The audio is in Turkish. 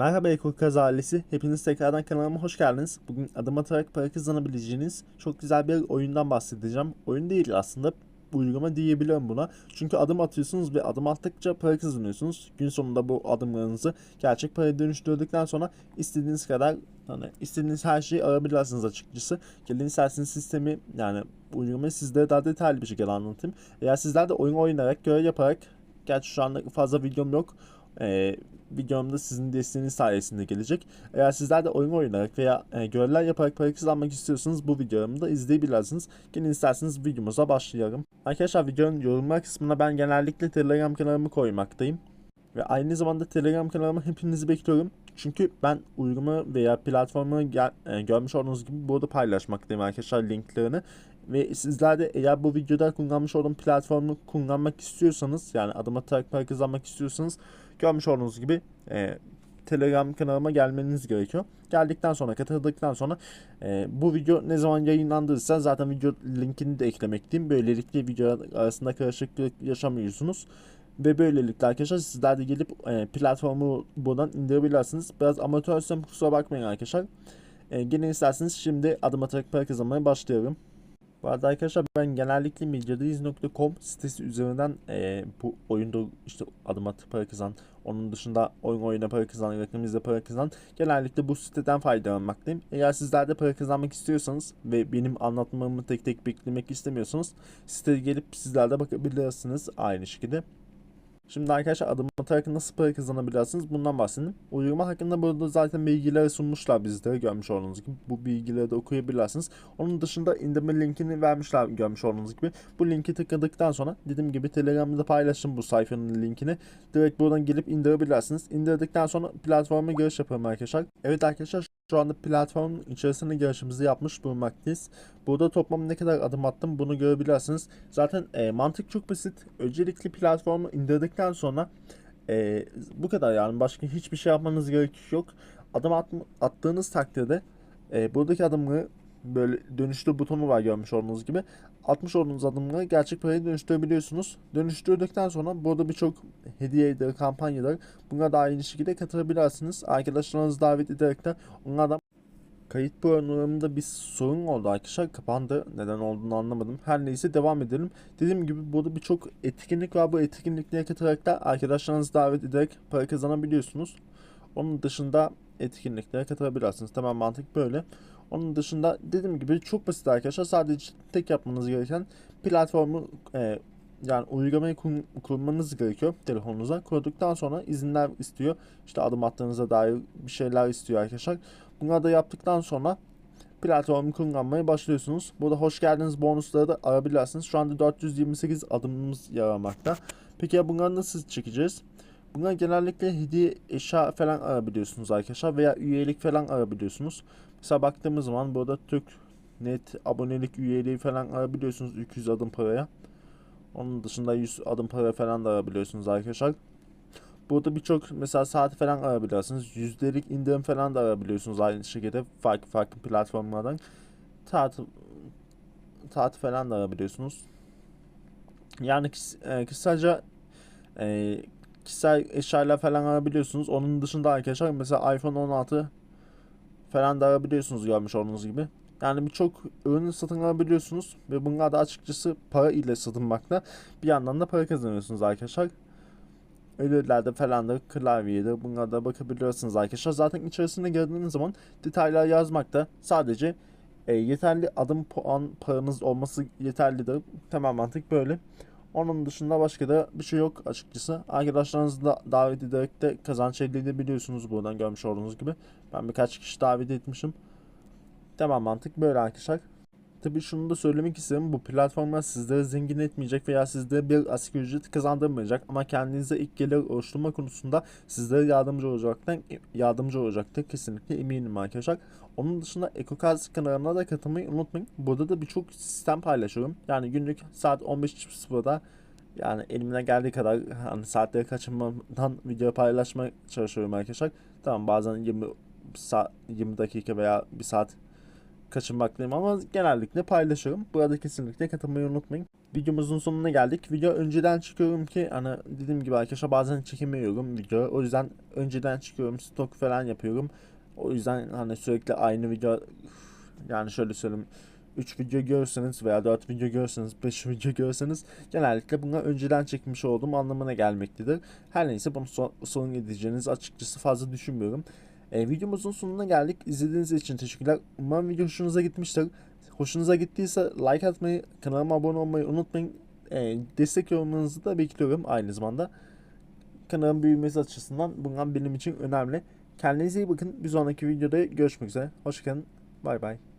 Merhaba Ekokaz ailesi. Hepiniz tekrardan kanalıma hoş geldiniz. Bugün adım atarak para kazanabileceğiniz çok güzel bir oyundan bahsedeceğim. Oyun değil aslında uygulama diyebilirim buna. Çünkü adım atıyorsunuz ve adım attıkça para kazanıyorsunuz. Gün sonunda bu adımlarınızı gerçek paraya dönüştürdükten sonra istediğiniz kadar hani istediğiniz her şeyi alabilirsiniz açıkçası. Gelin isterseniz sistemi yani uygulamayı sizlere daha detaylı bir şekilde anlatayım. Eğer sizler de oyun oynayarak, görev yaparak Gerçi şu anda fazla videom yok. Ee, videomda sizin desteğiniz sayesinde gelecek. Eğer sizler de oyun oynayarak veya e, görevler yaparak para kazanmak istiyorsanız bu videomu da izleyebilirsiniz. Gelin isterseniz videomuza başlayalım. Arkadaşlar videonun yorumlar kısmına ben genellikle Telegram kanalımı koymaktayım. Ve aynı zamanda Telegram kanalıma hepinizi bekliyorum. Çünkü ben uygulama veya platformu e, görmüş olduğunuz gibi burada paylaşmaktayım arkadaşlar linklerini. Ve sizler de eğer bu videoda kullanmış olduğum platformu kullanmak istiyorsanız yani adım atarak para kazanmak istiyorsanız görmüş olduğunuz gibi e, Telegram kanalıma gelmeniz gerekiyor. Geldikten sonra katıldıktan sonra e, bu video ne zaman yayınlandıysa zaten video linkini de eklemekteyim. Böylelikle video arasında karışıklık yaşamıyorsunuz. Ve böylelikle arkadaşlar sizler de gelip e, platformu buradan indirebilirsiniz. Biraz amatörsem kusura bakmayın arkadaşlar. E, gelin isterseniz şimdi adım atarak para kazanmaya başlayalım. Bu arada arkadaşlar ben genellikle medyadayız.com sitesi üzerinden e, bu oyunda işte adım atıp para kazan, onun dışında oyun oyuna para kazan, reklamizde para kazan genellikle bu siteden faydalanmaktayım. Eğer sizler de para kazanmak istiyorsanız ve benim anlatmamı tek tek beklemek istemiyorsanız siteye gelip sizler de bakabilirsiniz aynı şekilde. Şimdi arkadaşlar adım atarak nasıl para kazanabilirsiniz bundan bahsedeyim. Uygulama hakkında burada zaten bilgileri sunmuşlar bizlere görmüş olduğunuz gibi. Bu bilgileri de okuyabilirsiniz. Onun dışında indirme linkini vermişler görmüş olduğunuz gibi. Bu linki tıkladıktan sonra dediğim gibi Telegram'da paylaştım bu sayfanın linkini. Direkt buradan gelip indirebilirsiniz. İndirdikten sonra platforma giriş yapalım arkadaşlar. Evet arkadaşlar şu anda platformun içerisinde girişimizi yapmış bulunmaktayız. Burada toplam ne kadar adım attım bunu görebilirsiniz. Zaten e, mantık çok basit. Öncelikle platformu indirdikten sonra e, bu kadar yani başka hiçbir şey yapmanız gerek yok. Adım at, attığınız takdirde e, buradaki adımları böyle dönüştür butonu var görmüş olduğunuz gibi. Atmış olduğunuz adımları gerçek paraya dönüştürebiliyorsunuz. Dönüştürdükten sonra burada birçok hediyedir, kampanyalar buna da aynı şekilde katılabilirsiniz. Arkadaşlarınızı davet ederek de onlardan Kayıt programında bir sorun oldu arkadaşlar. Kapandı. Neden olduğunu anlamadım. Her neyse devam edelim. Dediğim gibi burada birçok etkinlik var. Bu etkinliklere katılarak da arkadaşlarınızı davet ederek para kazanabiliyorsunuz. Onun dışında etkinliklere katılabilirsiniz. Tamam mantık böyle. Onun dışında dediğim gibi çok basit arkadaşlar. Sadece tek yapmanız gereken platformu e, yani uygulamayı kur- kurmanız gerekiyor telefonunuza. Kurduktan sonra izinler istiyor. İşte adım attığınıza dair bir şeyler istiyor arkadaşlar. Bunları da yaptıktan sonra platformu kullanmaya başlıyorsunuz. Burada hoş geldiniz bonusları da alabilirsiniz. Şu anda 428 adımımız yer almakta. Peki ya bunları nasıl çekeceğiz? Bunlar genellikle hediye eşya falan alabiliyorsunuz arkadaşlar veya üyelik falan alabiliyorsunuz. Mesela baktığımız zaman burada Türk net abonelik üyeliği falan alabiliyorsunuz 200 adım paraya. Onun dışında 100 adım para falan da alabiliyorsunuz arkadaşlar. Burada birçok mesela saat falan alabilirsiniz. Yüzdelik indirim falan da alabiliyorsunuz aynı şekilde farklı farklı platformlardan. Tatil, tatil falan da alabiliyorsunuz. Yani e, kısaca e, kişisel eşyalar falan alabiliyorsunuz. Onun dışında arkadaşlar mesela iPhone 16 falan da alabiliyorsunuz görmüş olduğunuz gibi. Yani birçok ürünü satın alabiliyorsunuz ve bunlar da açıkçası para ile satılmakta. Bir yandan da para kazanıyorsunuz arkadaşlar. Ödüllerde falan da klavyedir. Bunlara da bakabiliyorsunuz arkadaşlar. Zaten içerisine girdiğiniz zaman detaylar yazmakta. Sadece e, yeterli adım puan paranız olması yeterlidir. Temel mantık böyle. Onun dışında başka da bir şey yok açıkçası. Arkadaşlarınızı da davet ederek de kazanç elde edebiliyorsunuz buradan görmüş olduğunuz gibi. Ben birkaç kişi davet etmişim. Temel mantık böyle arkadaşlar. Tabii şunu da söylemek isterim. Bu platformlar sizleri zengin etmeyecek veya sizlere bir asgari ücret kazandırmayacak ama kendinize ilk gelir oluşturma konusunda sizlere yardımcı olacaktan yardımcı olacaktır kesinlikle eminim arkadaşlar. Onun dışında EcoCars kanalına da katılmayı unutmayın. Burada da birçok sistem paylaşıyorum. Yani günlük saat 15.00'da yani elimden geldiği kadar hani saatleri kaçırmadan video paylaşmaya çalışıyorum arkadaşlar. Tamam bazen 20 saat 20 dakika veya 1 saat kaçınmaktayım ama genellikle paylaşıyorum. Burada kesinlikle katılmayı unutmayın. videomuzun sonuna geldik. Video önceden çıkıyorum ki hani dediğim gibi arkadaşlar bazen çekemiyorum video. O yüzden önceden çıkıyorum. Stok falan yapıyorum. O yüzden hani sürekli aynı video yani şöyle söyleyeyim 3 video görürseniz veya 4 video görürseniz 5 video görürseniz genellikle buna önceden çekmiş olduğum anlamına gelmektedir. Her neyse bunu so- sorun edeceğiniz açıkçası fazla düşünmüyorum. E, videomuzun sonuna geldik. İzlediğiniz için teşekkürler. Umarım video hoşunuza gitmiştir. Hoşunuza gittiyse like atmayı, kanalıma abone olmayı unutmayın. E, destek yorumlarınızı da bekliyorum aynı zamanda. Kanalın büyümesi açısından bunlar benim için önemli. Kendinize iyi bakın. Bir sonraki videoda görüşmek üzere. Hoşçakalın. Bay bay.